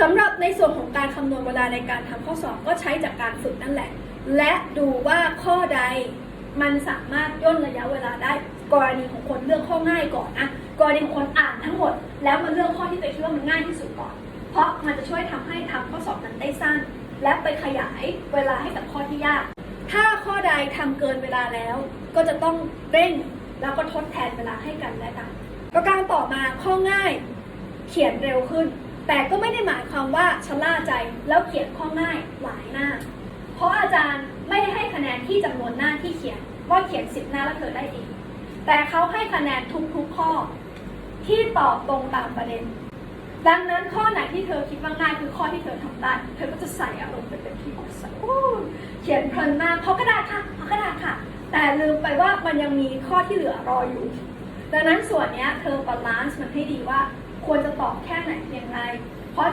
สำหรับในส่วนของการคำนวณเวลาในการทำข้อสอบก็ใช้จากการฝึกนั่นแหละ และดูว่าข้อใดมันสามารถย่นระยะเวลาได้กรณีของคนเลือกข้อง่ายก่อนอะกรณีของคนอ่านทั้งหมด แล้วมาเลือกข้อที่ตัวเองคิดว่ามันง่ายที่สุดก่อน เพราะมันจะช่วยทำให้ทำข้อสอบนั้นได้สั้น และไปขยายเวลาให้กับข้อที่ยาก ถ้าข้อใดทำเกินเวลาแล้ว ก็จะต้องเร่งแล้วก็ทดแทนเวลาให้กันและกันประการต่อมาข้อง่าย เขียนเร็วขึ้น แต่ก็ไม่ได้หมายความว่าชะล่าใจแล้วเขียนข้อง่ายหลายหน้า เพราะอาจารย์ไม่ได้ให้คะแนนที่จำนวนหน้าที่เขียนว่าเขียนสิบหน้าแล้วเธอได้ดีแต่เขาให้คะแนนทุกๆข้อ ที่ตอบตรงตามประเด็น ดังนั้นข้อไหนที่เธอคิดว่าง่ายคือข้อที่เธอทำได้ เธอก็จะใส่อารมณ์ไปเต็มที่ใส่โอ้เขียนเพลินมากเพราะกระดาษค่ะเพราะกระดาษค่ะ แต่ลืมไปว่ามันยังมีข้อที่เหลือรออยู่ ดังนั้นส่วนนี้เธอบาลานซ์มันให้ดีว่า ควรจะตอบแค่ไหนเพียงไรเพราะ